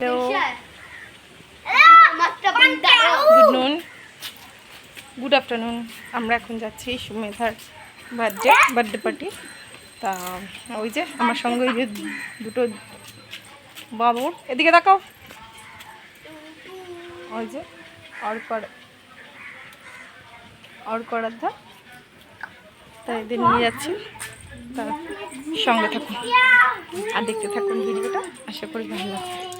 Hello good noon good afternoon আমরা এখন যাচ্ছি সুমেধার বার্থডে বার্থডে পার্টি তা ওই যে আমার সঙ্গে ওই যে দুটো বাবুর এদিকে দেখাও ওই যে অর্কর অর্করাধ্যা তা এদের নিয়ে যাচ্ছি। তা সঙ্গে থাকুন। আর দেখতে থাকুন ভিডিওটা। আশা করি ভালো লাগবে.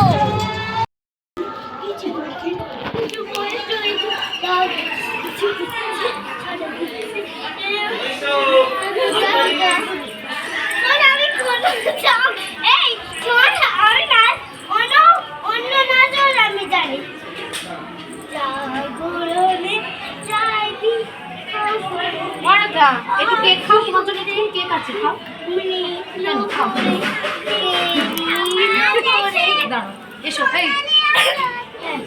বড়দা একটু কেক খাও তোমার জন্য একটু কেক আছে খাও। দাঁড়াও এসো এই। এই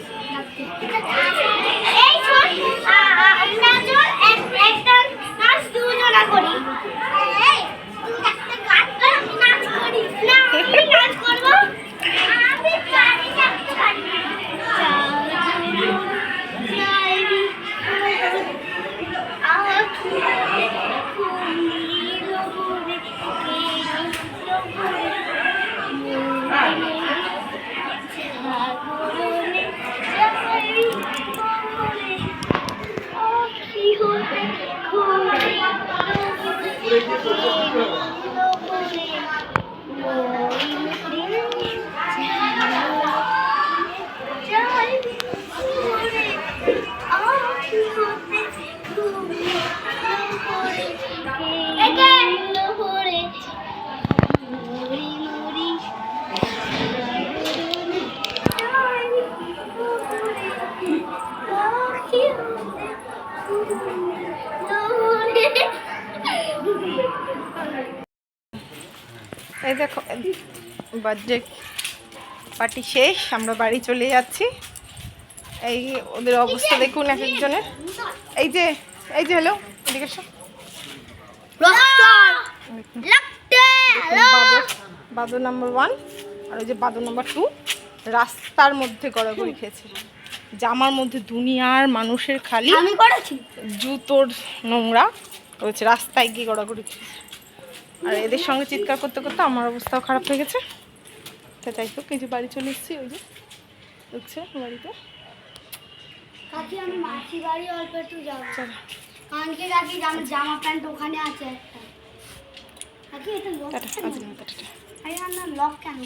এই দেখো বার্থডে পার্টি শেষ আমরা বাড়ি চলে যাচ্ছি। এই ওদের অবস্থা দেখুন এক একজনের। এই যে এই যে হ্যালো এদিকে বাদর নাম্বার ওয়ান আর ওই যে বাদর নাম্বার টু রাস্তার মধ্যে গড়াগড়ি খেয়েছে। জামার মধ্যে দুনিয়ার মানুষের খালি জুতোর নোংরা। রয়েছে রাস্তায় গিয়ে গড়াগড়ি আর এদের সঙ্গে চিৎকার করতে করতে আমার অবস্থাও খারাপ হয়ে গেছে। তা যাই হোক এই যে বাড়ি চলে এসেছি ওই যে ঢুকছে বাড়িতে। কাকি আমি মাসি বাড়ি অল্প একটু যাব। কানকে কাকি আমার জামা প্যান্ট ওখানে আছে একটা। কাকি এটা কেন? লক কেন?